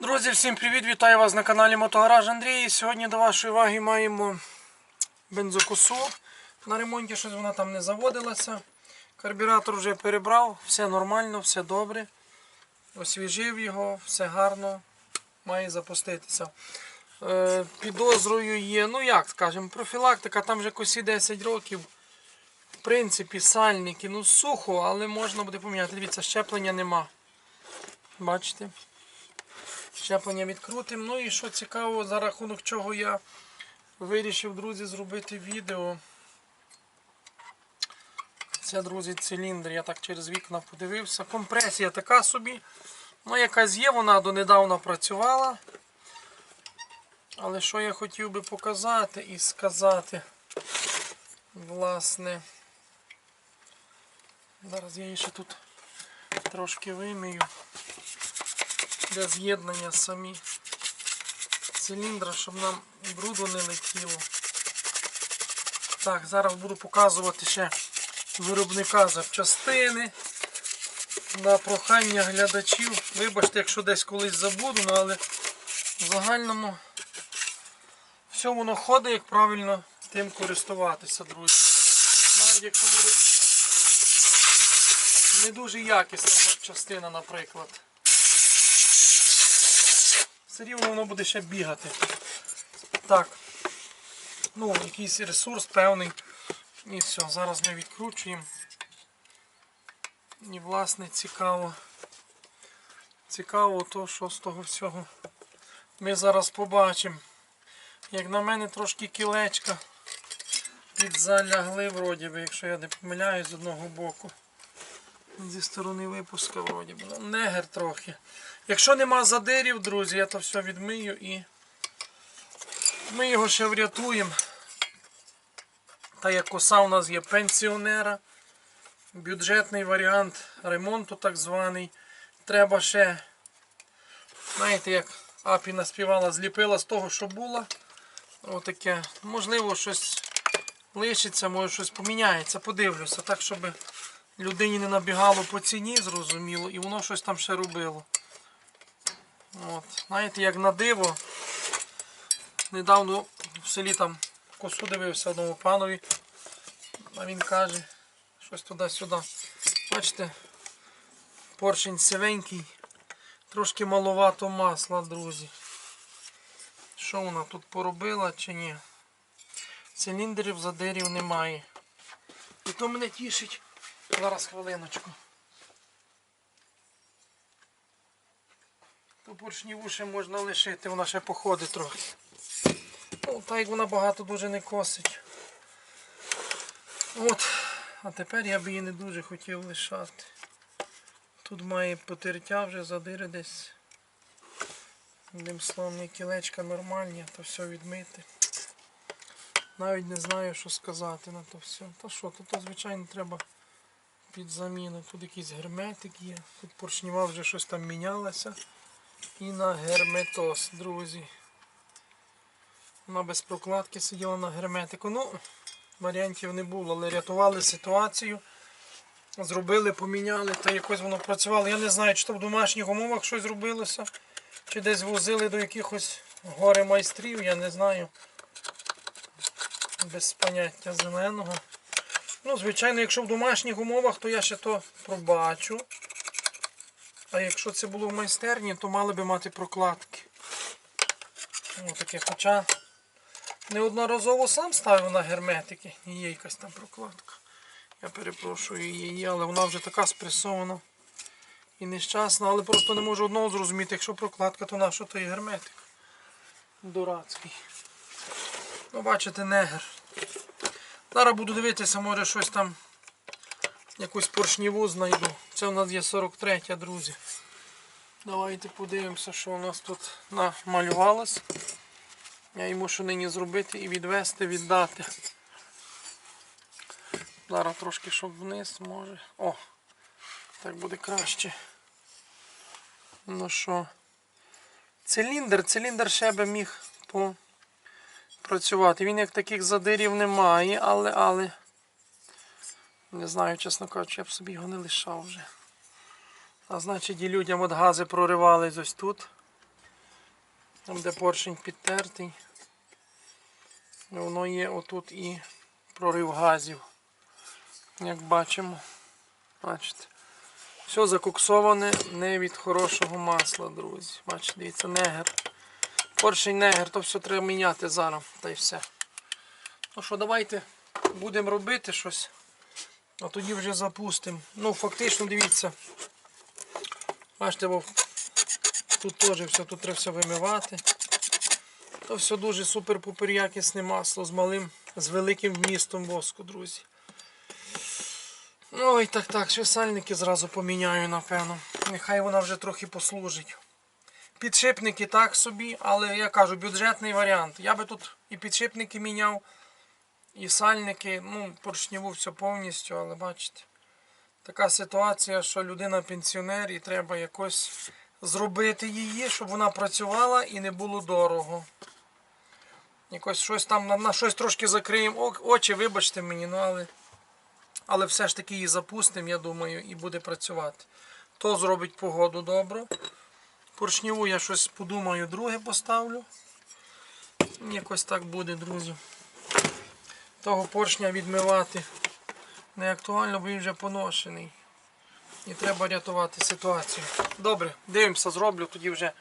Друзі, всім привіт! Вітаю вас на каналі Мотогараж Андрій. Сьогодні до вашої уваги маємо бензокосу. На ремонті щось вона там не заводилася. Карбюратор вже перебрав, все нормально, все добре. Освіжив його, все гарно, має запуститися. Е, підозрою є, ну як скажемо, профілактика, там вже косі 10 років. В принципі, сальники, ну сухо, але можна буде поміняти. Дивіться, щеплення нема. Бачите? Щеплення відкрутим. Ну і що цікаво, за рахунок чого я вирішив, друзі, зробити відео. Це, друзі, циліндр. Я так через вікна подивився. Компресія така собі. Ну, якась є, вона донедавна працювала. Але що я хотів би показати і сказати, власне. Зараз я її ще тут трошки вимію для з'єднання самі циліндра, щоб нам бруду не летіло. Так, зараз буду показувати ще виробника запчастини. На прохання глядачів. Вибачте, якщо десь колись забуду, ну, але в загальному все воно ходить, як правильно тим користуватися, друзі. Навіть якщо буде не дуже якісна запчастина, наприклад все рівно воно буде ще бігати. Так. Ну, якийсь ресурс певний. І все, зараз ми відкручуємо. І власне цікаво. Цікаво то, що з того всього ми зараз побачимо. Як на мене трошки кілечка підзалягли вроді би, якщо я не помиляюсь з одного боку. Зі сторони випуска вроді би. Ну, негер трохи. Якщо нема задирів, друзі, я то все відмию і ми його ще врятуємо. Та як коса у нас є пенсіонера, бюджетний варіант ремонту так званий. Треба ще, знаєте, як Апі наспівала, зліпила з того, що було. Отаке. Можливо, щось лишиться, може щось поміняється. Подивлюся, так, щоб людині не набігало по ціні, зрозуміло, і воно щось там ще робило. От. Знаєте, як на диво. Недавно в селі там косу дивився одному панові. А він каже, щось туди-сюди. Бачите, поршень сивенький, трошки маловато масла, друзі. Що вона тут поробила чи ні? Циліндрів задирів немає. І то мене тішить. Зараз хвилиночку. То поршніву ще можна лишити, вона ще походить трохи. Ну, так як вона багато дуже не косить. От, а тепер я б її не дуже хотів лишати. Тут має потертя вже задири десь. Одним словом, кілечка нормальні, то все відмити. Навіть не знаю, що сказати на то все. Та що, то, то звичайно треба під заміну. Тут якийсь герметик є. Тут поршніва вже щось там мінялося. І на герметоз, друзі. Вона без прокладки сиділа на герметику. Ну, варіантів не було, але рятували ситуацію. Зробили, поміняли та якось воно працювало. Я не знаю, чи то в домашніх умовах щось зробилося, чи десь возили до якихось горе майстрів, я не знаю. Без поняття зеленого. Ну, звичайно, якщо в домашніх умовах, то я ще то пробачу. А якщо це було в майстерні, то мали би мати прокладки. Отаке, хоча неодноразово сам ставив на герметики. І є якась там прокладка. Я перепрошую її, але вона вже така спресована і нещасна, але просто не можу одного зрозуміти, якщо прокладка, то на що той герметик? Дурацький. Ну, бачите, негер. Зараз буду дивитися, може щось там, якусь поршніву знайду. Це у нас є 43, друзі. Давайте подивимося, що у нас тут намалювалось. Я йому що нині зробити і відвести, віддати. Зараз трошки щоб вниз може. О, так буде краще. Ну що, циліндр, циліндр ще би міг по працювати. Він як таких задирів не має, але, але не знаю, чесно кажучи, я б собі його не лишав вже. А значить і людям от гази проривались ось тут. Там, де поршень підтертий. Воно є отут і прорив газів. Як бачимо. Бачите. Все закоксоване не від хорошого масла, друзі. Бачите, дивіться, негер. Поршень негер, то все треба міняти зараз. Та й все. Ну що, давайте будемо робити щось. А тоді вже запустимо. Ну, фактично, дивіться. Бачите, бо тут теж все, тут треба все вимивати. То все дуже супер-пупер якісне масло з малим, з великим вмістом воску, друзі. Ой, так, так, ще сальники зразу поміняю, напевно. Нехай вона вже трохи послужить. Підшипники так собі, але я кажу, бюджетний варіант. Я би тут і підшипники міняв, і сальники, ну, поршневу все повністю, але бачите. Така ситуація, що людина пенсіонер і треба якось зробити її, щоб вона працювала і не було дорого. Якось щось там на щось трошки закриємо очі, вибачте мені, ну але, але все ж таки її запустимо, я думаю, і буде працювати. То зробить погоду добре. Поршневу я щось подумаю, друге поставлю. Якось так буде, друзі. Того поршня відмивати не актуально, бо він вже поношений. І треба рятувати ситуацію. Добре, дивимося, зроблю, тоді вже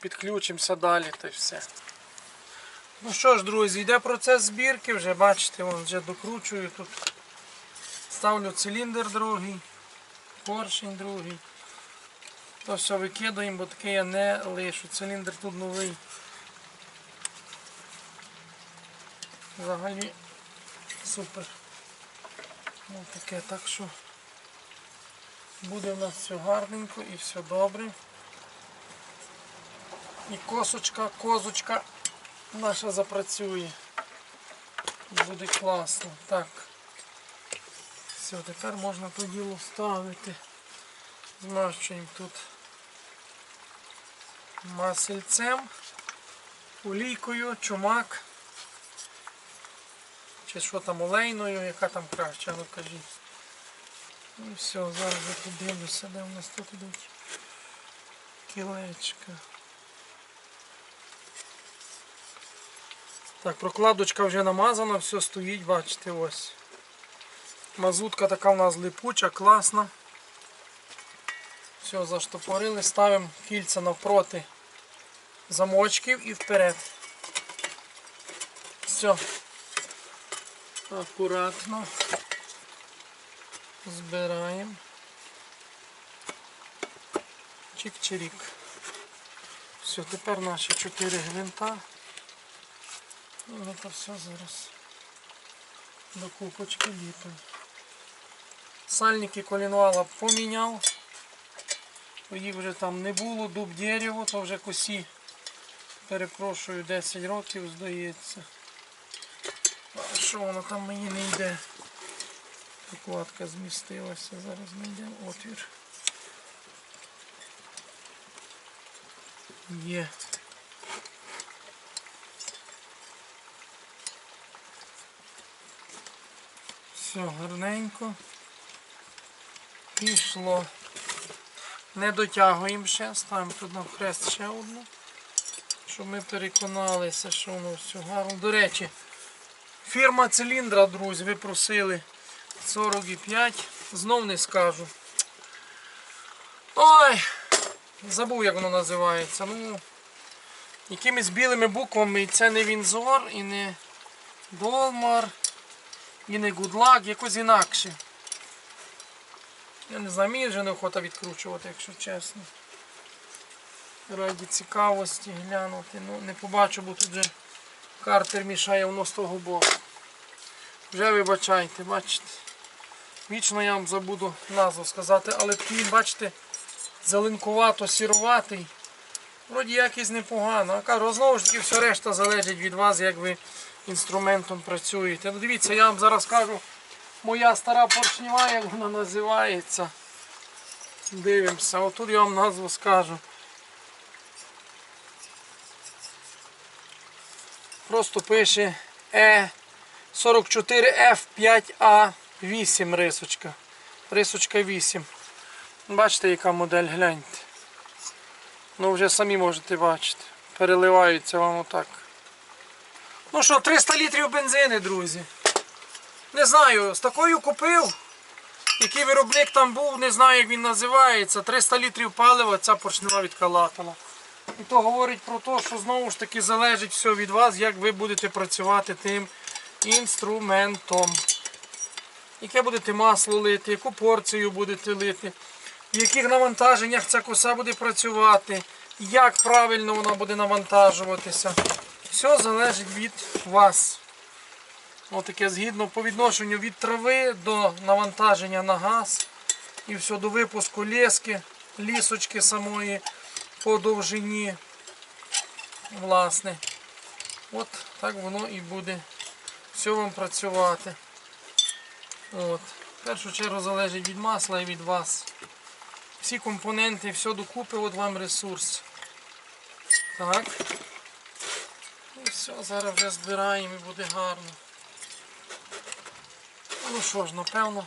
підключимося далі та й все. Ну що ж, друзі, йде процес збірки, вже бачите, вон, вже докручую тут. Ставлю циліндр другий, поршень другий. То все викидаємо, бо таке я не лишу. Циліндр тут новий. Взагалі супер. Ну таке, так що буде в нас все гарненько і все добре. І косочка, козочка наша запрацює. Буде класно. Так. Все, тепер можна то діло ставити. Змащуємо тут масельцем, олійкою, чумак. Чи що там олейною, яка там краще, ну кажіть. Ну все, зараз я подивлюся, де у нас тут ідуть кілечка. Так, прокладочка вже намазана, все стоїть, бачите, ось. Мазутка така у нас липуча, класна. Все, заштопорили, ставимо кільця навпроти замочків і вперед. Все. Акуратно. Збираємо. Чик-чирік. Все, тепер наші чотири гвинта. І це все зараз до купочки ліпимо. Сальники колінвала поміняв. Їх вже там не було, дуб дерево, то вже косі. Перепрошую, 10 років здається. А що воно там мені не йде? Прокладка змістилася, зараз знайдемо отвір. Є. Все, гарненько. Пішло. Не дотягуємо ще, ставимо тут на хрест ще одну. Щоб ми переконалися, що воно все гарно. До речі, фірма циліндра, друзі, ви просили 45. Знов не скажу. Ой! Забув, як воно називається. Ну, якимись білими буквами і це не Вінзор і не Долмар, і не Гудлак, якось інакше. Я не знаю, мені вже неохота відкручувати, якщо чесно. Раді цікавості глянути. Ну, не побачу, бо тут вже картер мішає воно з того боку. Вже вибачайте, бачите. Вічно я вам забуду назву сказати, але такий, бачите, зеленкувато сіруватий. Вроді якийсь непогано. А знову ж таки, все решта залежить від вас, як ви інструментом працюєте. Ну, дивіться, я вам зараз кажу, моя стара поршнева, як вона називається. Дивимося, отут я вам назву скажу. Просто пише Е 44F5A8 рисочка. Рисочка 8. Бачите, яка модель, гляньте. Ну вже самі можете бачити. переливаються вам отак. Ну що, 300 літрів бензини, друзі. Не знаю, з такою купив. Який виробник там був, не знаю, як він називається. 300 літрів палива ця поршнева відкалатала. І то говорить про те, що знову ж таки залежить все від вас, як ви будете працювати тим інструментом. Яке будете масло лити, яку порцію будете лити, в яких навантаженнях ця коса буде працювати, як правильно вона буде навантажуватися. Все залежить від вас. Отаке згідно по відношенню від трави до навантаження на газ і все до випуску лески, лісочки самої по довжині. Власне. От так воно і буде все вам працювати. От. В першу чергу залежить від масла і від вас. Всі компоненти, все докупи, от вам ресурс. Так. І все, зараз вже збираємо і буде гарно. Ну що ж, напевно,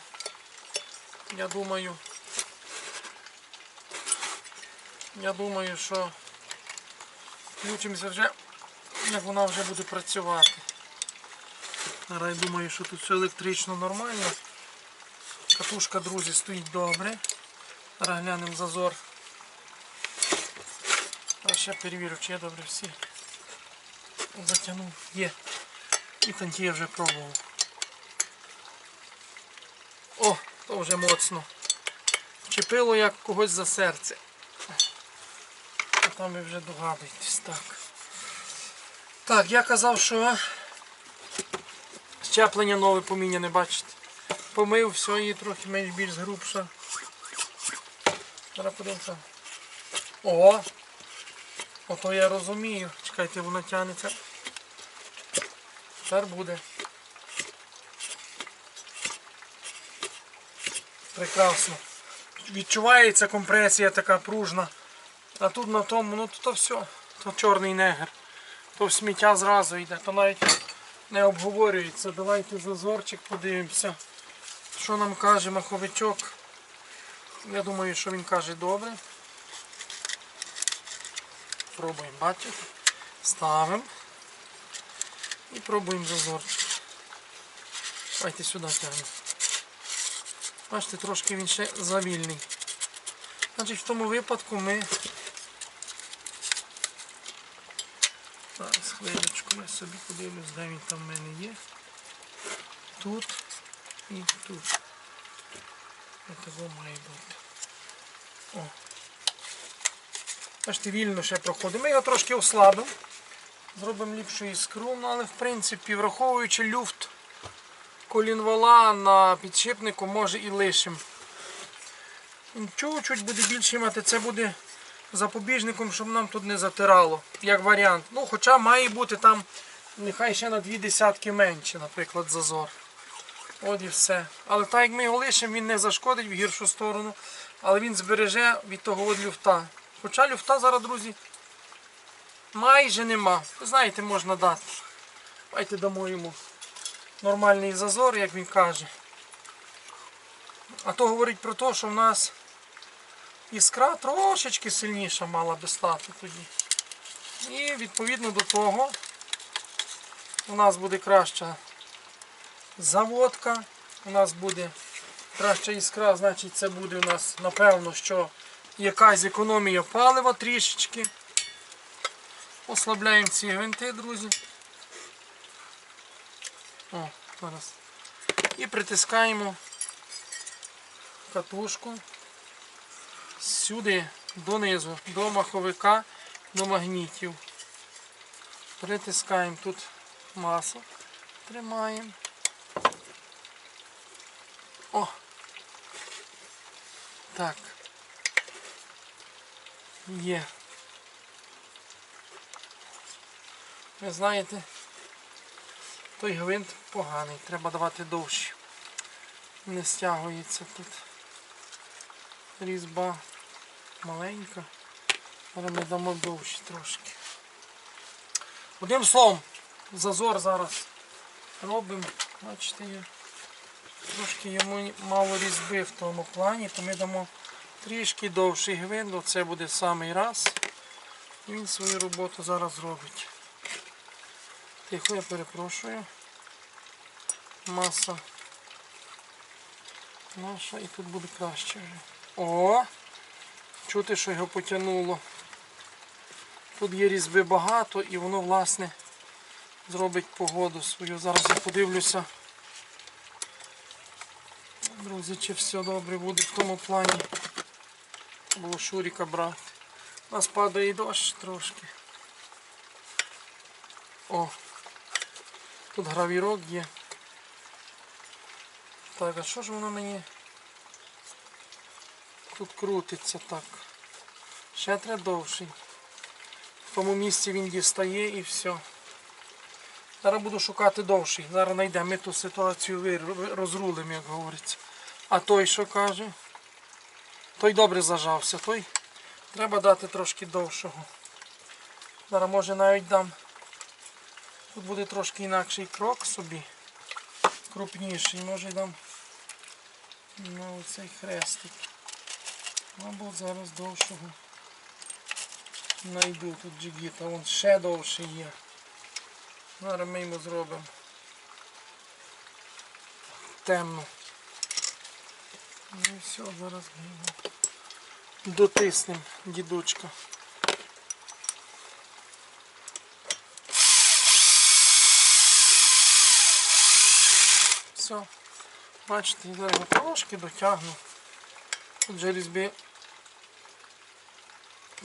я думаю, я думаю, що включимося вже, як вона вже буде працювати. Зараз я думаю, що тут все електрично нормально. Катушка, друзі, стоїть добре. Зараз глянемо зазор. А ще перевірю, чи я добре всі затягнув. Є. І контіє вже пробував. О, то вже моцно. Вчепило як когось за серце. Там ви вже догадуєтесь. Так. Так, я казав, що щеплення нове поміняне, бачите. Помив, все, її трохи менш більш грубша. Зараз подивимося. О! Ото я розумію. Чекайте, воно тягнеться. Тепер буде. Прекрасно. Відчувається компресія така пружна. А тут на тому, ну то, то все. То чорний негр. То в сміття зразу йде, то навіть не обговорюється. Давайте зазорчик подивимося. Що нам каже маховичок? Я думаю, що він каже добре. Пробуємо, бачите? Ставимо. І пробуємо зазорчик. Давайте сюди тягнемо. Бачите, трошки він ще завільний. Значить, в тому випадку ми зараз хвилечку я собі подивлюсь, де він там в мене є. Тут і тут. Того має бути. О. Бачите, вільно ще проходить. Ми його трошки ослабимо. Зробимо ліпшу іскру, ну, але в принципі, враховуючи люфт колінвала на підшипнику, може і лишим. Він чуть-чуть буде більше мати, це буде запобіжником, щоб нам тут не затирало, як варіант. Ну, Хоча має бути там нехай ще на дві десятки менше, наприклад, зазор. От і все. Але так як ми його лишимо, він не зашкодить в гіршу сторону, але він збереже від того от люфта. Хоча люфта зараз, друзі, майже нема. Ви знаєте, можна дати. Давайте дамо йому нормальний зазор, як він каже. А то говорить про те, що в нас іскра трошечки сильніша мала би стати тоді. І відповідно до того у нас буде краща заводка, у нас буде краща іскра, значить це буде у нас напевно, що якась економія палива трішечки. Ослабляємо ці гвинти, друзі. О, зараз. І притискаємо катушку сюди, донизу, до маховика, до магнітів. Притискаємо тут масу, тримаємо. О! Так. Є. Ви знаєте, той гвинт поганий, треба давати довше. Не стягується тут. Різьба маленька. Але ми дамо довше трошки. Одним словом, зазор зараз робимо. Бачите, я трошки йому мало різьби в тому плані, то ми дамо трішки довший гвинт, це буде самий раз. Він свою роботу зараз зробить. Тихо, я перепрошую. Маса наша і тут буде краще вже. О! Чути, що його потягнуло. Тут є різьби багато і воно, власне, зробить погоду свою. Зараз я подивлюся. Друзі, чи все добре буде в тому плані. Було Шуріка брати. У нас падає дощ трошки. О! Тут гравірок є. Так, а що ж воно мені тут крутиться так? Ще треба довший. В тому місці він дістає і все. Зараз буду шукати довший. Зараз знайдемо. Ми ту ситуацію розрулимо, як говориться. А той що каже? Той добре зажався, той треба дати трошки довшого. Зараз може навіть дам. Тут буде трошки інакший крок собі. Крупніший, може дам на оцей хрестик. Або зараз довшого знайду тут джигіта, вон ще довший є. Зараз ми йому зробимо темно. Ну і все, зараз ми його дотиснемо, дідучка. Все. Бачите, я зараз трошки дотягну. Тут вже різьби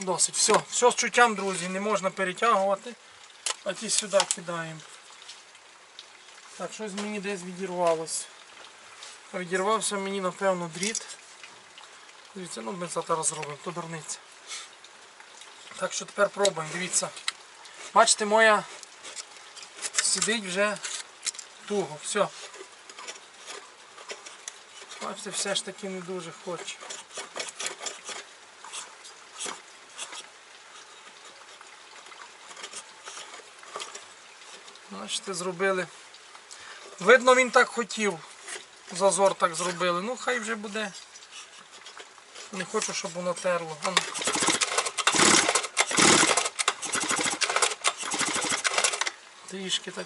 досить. Все, все з чуттям, друзі, не можна перетягувати, а ті сюди кидаємо. Так, щось мені десь відірвалося. Відірвався мені, напевно, дріт. Дивіться, ну ми зараз зробимо, то дурниця. Так що тепер пробуємо, дивіться. Бачите, моя сидить вже туго. Все. Бачите, все ж таки не дуже хоче. Бачите, зробили. Видно, він так хотів. Зазор так зробили. Ну, хай вже буде. Не хочу, щоб воно терло. Трішки так.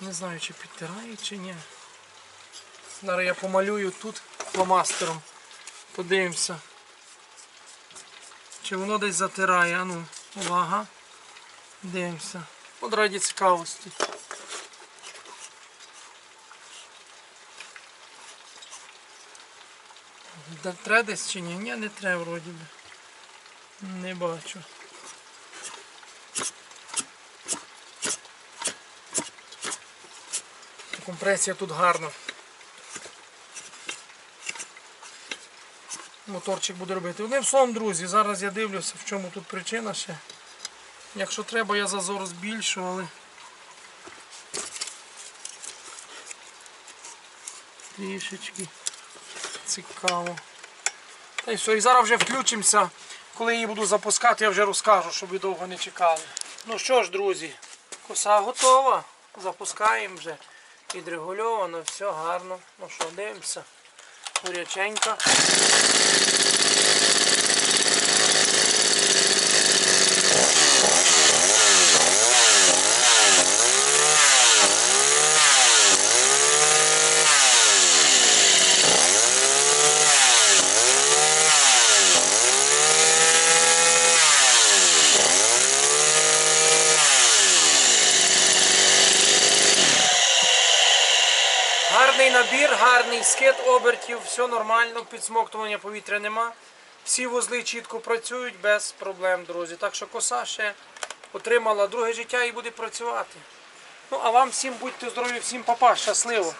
Не знаю, чи підтирає, чи ні. Зараз я помалюю тут фломастером. Подивимося. Чи воно десь затирає. Ану, увага. Дивимося. От раді цікавості. Треба десь чи ні? Ні, не треба вроді би. Не бачу. Компресія тут гарна. Моторчик буде робити. Одним словом, друзі, зараз я дивлюся, в чому тут причина ще. Якщо треба, я зазор збільшу, але трішечки цікаво. Та й все, і зараз вже включимося. Коли її буду запускати, я вже розкажу, щоб ви довго не чекали. Ну що ж, друзі, коса готова. Запускаємо вже. Відрегульовано, все гарно. Ну що, дивимося. Горяченька. Скид обертів, все нормально, підсмоктування повітря нема. Всі вузли чітко працюють без проблем, друзі. Так що коса ще отримала друге життя і буде працювати. Ну а вам всім будьте здорові, всім папа, щасливо!